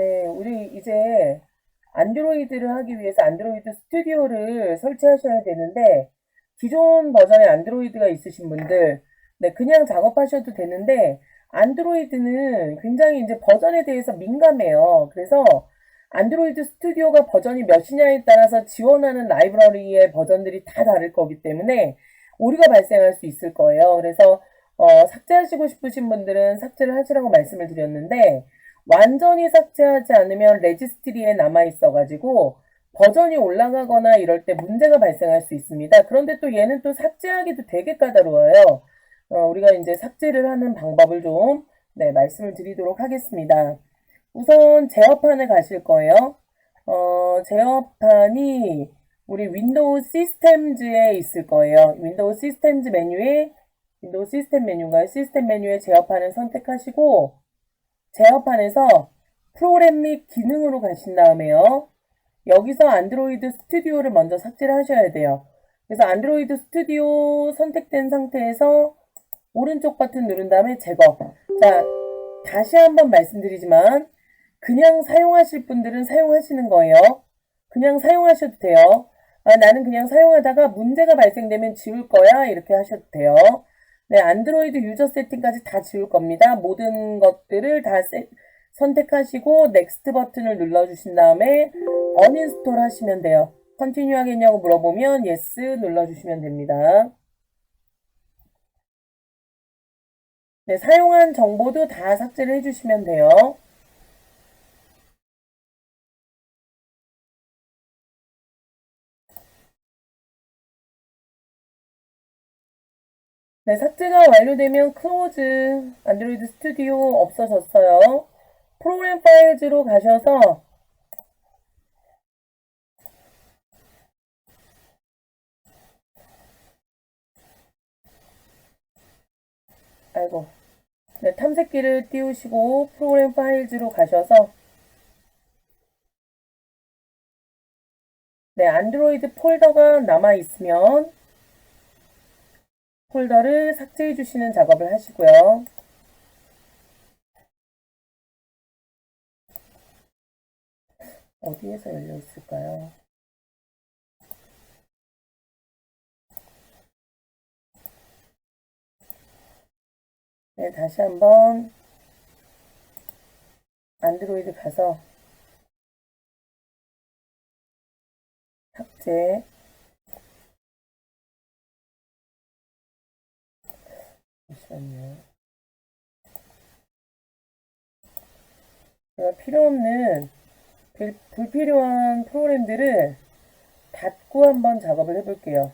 네, 우리 이제 안드로이드를 하기 위해서 안드로이드 스튜디오를 설치하셔야 되는데, 기존 버전의 안드로이드가 있으신 분들, 네, 그냥 작업하셔도 되는데, 안드로이드는 굉장히 이제 버전에 대해서 민감해요. 그래서 안드로이드 스튜디오가 버전이 몇이냐에 따라서 지원하는 라이브러리의 버전들이 다 다를 거기 때문에 오류가 발생할 수 있을 거예요. 그래서 어, 삭제하시고 싶으신 분들은 삭제를 하시라고 말씀을 드렸는데 완전히 삭제하지 않으면 레지스트리에 남아 있어가지고 버전이 올라가거나 이럴 때 문제가 발생할 수 있습니다. 그런데 또 얘는 또 삭제하기도 되게 까다로워요. 어, 우리가 이제 삭제를 하는 방법을 좀 네, 말씀을 드리도록 하겠습니다. 우선 제어판에 가실 거예요. 어, 제어판이 우리 윈도우 시스템즈에 있을 거예요. 윈도우 시스템즈 메뉴에 윈도우 시스템 메뉴인가요? 시스템 메뉴에 제어판을 선택하시고 제어판에서 프로그램 및 기능으로 가신 다음에요. 여기서 안드로이드 스튜디오를 먼저 삭제를 하셔야 돼요. 그래서 안드로이드 스튜디오 선택된 상태에서 오른쪽 버튼 누른 다음에 제거. 자, 다시 한번 말씀드리지만 그냥 사용하실 분들은 사용하시는 거예요. 그냥 사용하셔도 돼요. 아, 나는 그냥 사용하다가 문제가 발생되면 지울 거야. 이렇게 하셔도 돼요. 네, 안드로이드 유저 세팅까지 다 지울 겁니다. 모든 것들을 다 세, 선택하시고 넥스트 버튼을 눌러주신 다음에 언인스톨 하시면 돼요. 컨티뉴 하겠냐고 물어보면 예스 눌러주시면 됩니다. 네, 사용한 정보도 다 삭제를 해주시면 돼요. 네, 삭제가 완료되면 클로즈 안드로이드 스튜디오 없어졌어요. 프로그램 파일즈로 가셔서 아이고 네, 탐색기를 띄우시고 프로그램 파일즈로 가셔서 네, 안드로이드 폴더가 남아 있으면 폴더를 삭제해 주시는 작업을 하시고요. 어디에서 열려 있을까요? 네, 다시 한번 안드로이드 가서 삭제 잠시만요. 제가 필요 없는 불, 불필요한 프로그램들을 닫고 한번 작업을 해볼게요.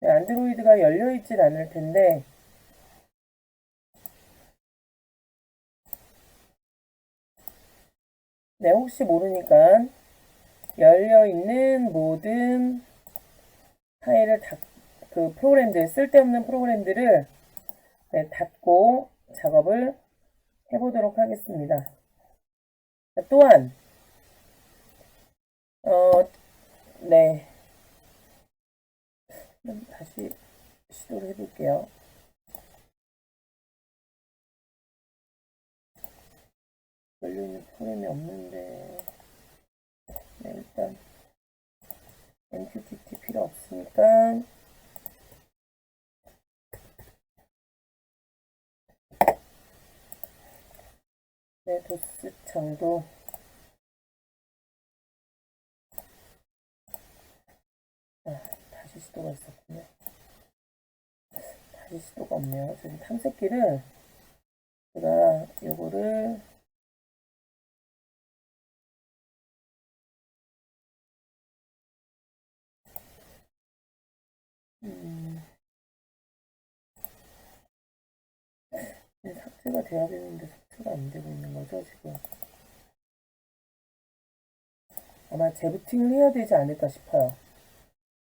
네, 안드로이드가 열려있질 않을 텐데 네, 혹시 모르니까 열려있는 모든 파일을 닫, 그 프로그램들, 쓸데없는 프로그램들을 네, 닫고 작업을 해보도록 하겠습니다. 자, 또한, 어, 네. 다시 시도를 해볼게요. 열려있는 프로그램이 없는데, 네, 일단, MQTT 없으니까, 네, 도스 정도. 아, 다시 시도가 있었군요. 다시 시도가 없네요. 지금 탐색기를 제가 요거를 음, 네, 삭제가 돼야 되는데 삭제가 안 되고 있는 거죠, 지금. 아마 재부팅을 해야 되지 않을까 싶어요.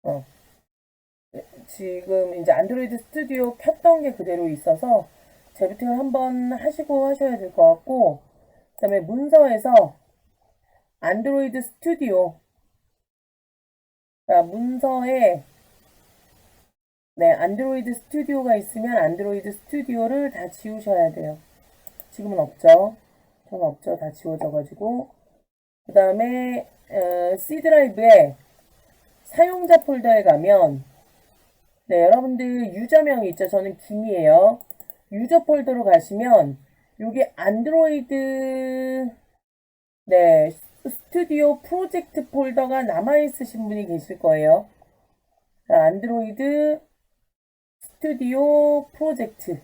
어. 네, 지금 이제 안드로이드 스튜디오 켰던 게 그대로 있어서 재부팅을 한번 하시고 하셔야 될 것 같고, 그 다음에 문서에서 안드로이드 스튜디오, 자, 문서에 네, 안드로이드 스튜디오가 있으면 안드로이드 스튜디오를 다 지우셔야 돼요. 지금은 없죠. 전 없죠. 다 지워져가지고. 그 다음에 어, C 드라이브에 사용자 폴더에 가면 네 여러분들 유저명이 있죠. 저는 김이에요. 유저 폴더로 가시면 여기 안드로이드 네 스튜디오 프로젝트 폴더가 남아 있으신 분이 계실 거예요. 자, 안드로이드 스튜디오 프로젝트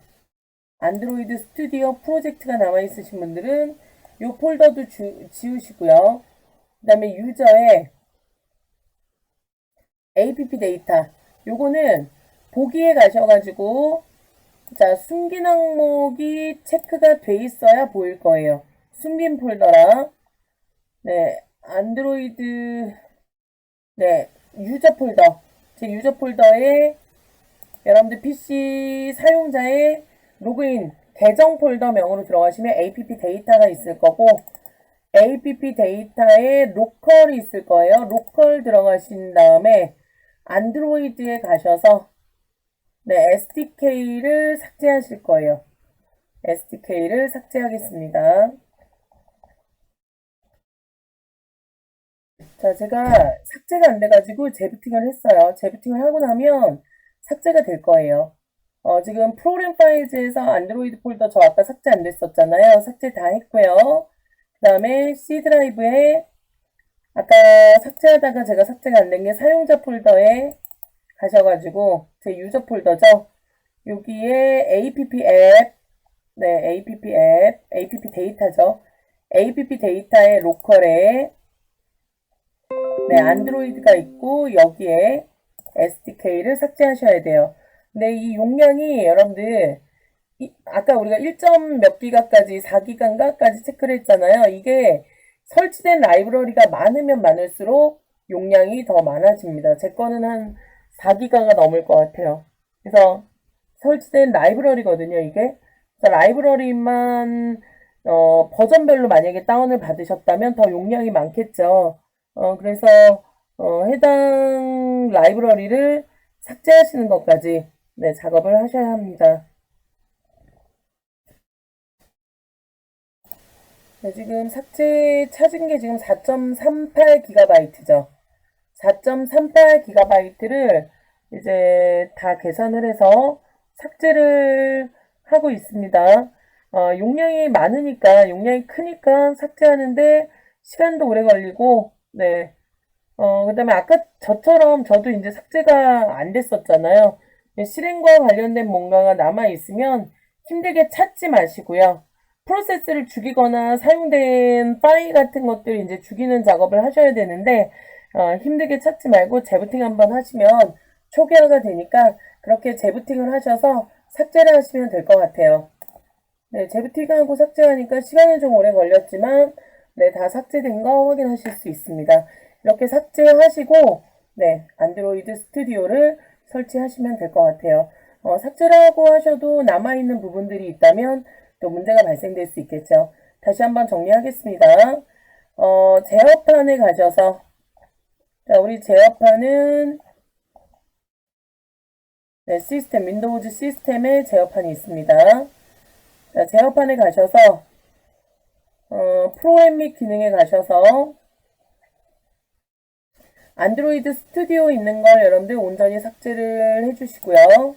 안드로이드 스튜디오 프로젝트가 남아 있으신 분들은 이 폴더도 주- 지우시고요. 그 다음에 유저의 app 데이터 요거는 보기에 가셔가지고 자 숨긴 항목이 체크가 돼 있어야 보일 거예요. 숨긴 폴더랑 네 안드로이드 네 유저 폴더 제 유저 폴더에 여러분들 PC 사용자의 로그인 계정 폴더 명으로 들어가시면 app 데이터가 있을 거고 app 데이터에 로컬이 있을 거예요. 로컬 들어가신 다음에 안드로이드에 가셔서 네, SDK를 삭제하실 거예요. SDK를 삭제하겠습니다. 자, 제가 삭제가 안 돼가지고 재부팅을 했어요. 재부팅을 하고 나면 삭제가 될 거예요. 어, 지금 프로그램 파일즈에서 안드로이드 폴더 저 아까 삭제 안 됐었잖아요. 삭제 다 했고요. 그 다음에 C 드라이브에 아까 삭제하다가 제가 삭제가 안 된 게 사용자 폴더에 가셔가지고 제 유저 폴더죠. 여기에 app 앱, 네, app 앱, app 데이터죠. app 데이터의 로컬에 네, 안드로이드가 있고 여기에 SDK를 삭제하셔야 돼요. 근데 이 용량이 여러분들 이- 아까 우리가 1점 몇 기가까지 4기가인가까지 체크를 했잖아요. 이게 설치된 라이브러리가 많으면 많을수록 용량이 더 많아집니다. 제 거는 한 4기가가 넘을 것 같아요. 그래서 설치된 라이브러리거든요, 이게. 라이브러리만 어, 버전별로 만약에 다운을 받으셨다면 더 용량이 많겠죠. 어, 그래서 어, 해당 라이브러리를 삭제하시는 것까지 네, 작업을 하셔야 합니다. 네, 지금 삭제 찾은 게 지금 4.38GB죠. 4.38GB를 이제 다 계산을 해서 삭제를 하고 있습니다. 어, 용량이 많으니까, 용량이 크니까 삭제하는데 시간도 오래 걸리고, 네. 어, 그 다음에 아까 저처럼 저도 이제 삭제가 안 됐었잖아요. 실행과 관련된 뭔가가 남아 있으면 힘들게 찾지 마시고요. 프로세스를 죽이거나 사용된 파일 같은 것들 이제 죽이는 작업을 하셔야 되는데, 어, 힘들게 찾지 말고 재부팅 한번 하시면 초기화가 되니까 그렇게 재부팅을 하셔서 삭제를 하시면 될 것 같아요. 네, 재부팅하고 삭제하니까 시간은 좀 오래 걸렸지만, 네, 다 삭제된 거 확인하실 수 있습니다. 이렇게 삭제하시고, 네, 안드로이드 스튜디오를 설치하시면 될 것 같아를 어, 삭제를 하고 하셔도 남아있는 부분들이 있다면 또 문제가 발생될 수 있겠죠. 다시 한번 정리하겠습니다. 어, 제어판에 가셔서, 자, 우리 제어판은, 네, 시스템, 윈도우즈 시스템에 제어판이 있습니다. 자, 제어판에 가셔서, 어, 프로그램 및 기능에 가셔서, 안드로이드 스튜디오 있는 걸 여러분들 온전히 삭제를 해주시고요.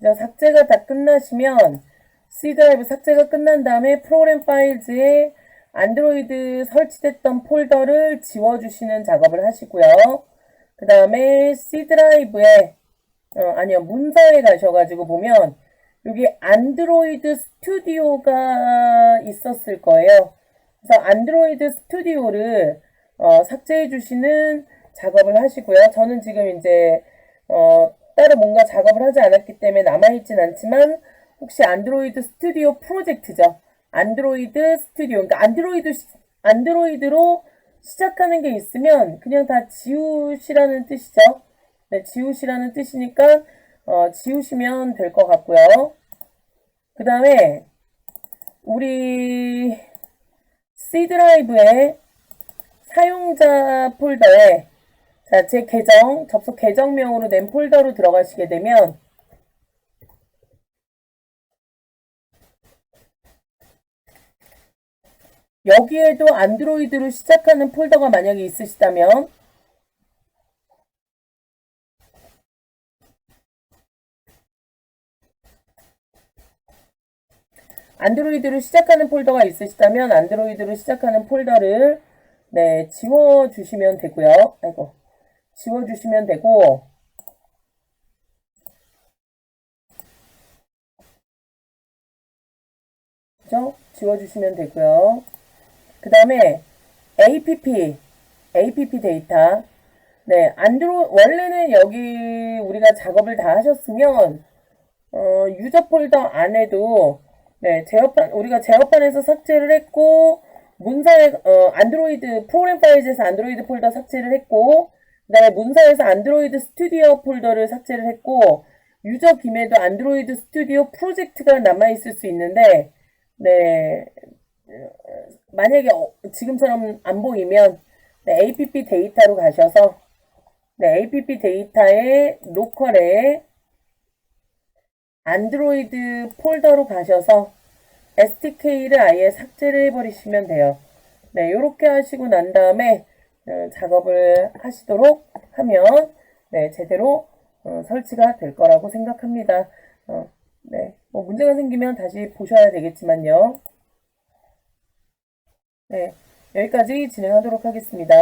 자, 삭제가 다 끝나시면 C 드라이브 삭제가 끝난 다음에 프로그램 파일즈에 안드로이드 설치됐던 폴더를 지워주시는 작업을 하시고요. 그 다음에 C 드라이브에 어, 아니요 문서에 가셔가지고 보면 여기 안드로이드 스튜디오가 있었을 거예요. 그래서 안드로이드 스튜디오를 어, 삭제해 주시는 작업을 하시고요. 저는 지금 이제 어, 따로 뭔가 작업을 하지 않았기 때문에 남아있진 않지만 혹시 안드로이드 스튜디오 프로젝트죠. 안드로이드 스튜디오. 그러니까 안드로이드, 시- 안드로이드로 시작하는 게 있으면 그냥 다 지우시라는 뜻이죠. 네, 지우시라는 뜻이니까 어, 지우시면 될 것 같고요. 그 다음에 우리 C 드라이브에 사용자 폴더에 자, 제 계정, 접속 계정명으로 낸 폴더로 들어가시게 되면 여기에도 안드로이드로 시작하는 폴더가 만약에 있으시다면 안드로이드로 시작하는 폴더가 있으시다면 안드로이드로 시작하는 폴더를 네, 지워 주시면 되고요. 아이고. 지워 주시면 되고 그죠? 지워 주시면 되고요. 그 다음에 app app 데이터 네, 안드로 원래는 여기 우리가 작업을 다 하셨으면 어, 유저 폴더 안에도 네, 제어판 우리가 제어판에서 삭제를 했고 문서에 어, 안드로이드 프로그램 파일즈에서 안드로이드 폴더 삭제를 했고 그다음에 문서에서 안드로이드 스튜디오 폴더를 삭제를 했고 유저 김에도 안드로이드 스튜디오 프로젝트가 남아 있을 수 있는데 네 만약에 어, 지금처럼 안 보이면 네, app 데이터로 가셔서 네, app 데이터의 로컬에 안드로이드 폴더로 가셔서 SDK를 아예 삭제를 해버리시면 돼요. 네, 이렇게 하시고 난 다음에 어, 작업을 하시도록 하면 네, 제대로 어, 설치가 될 거라고 생각합니다. 어, 네, 뭐 문제가 생기면 다시 보셔야 되겠지만요. 네, 여기까지 진행하도록 하겠습니다.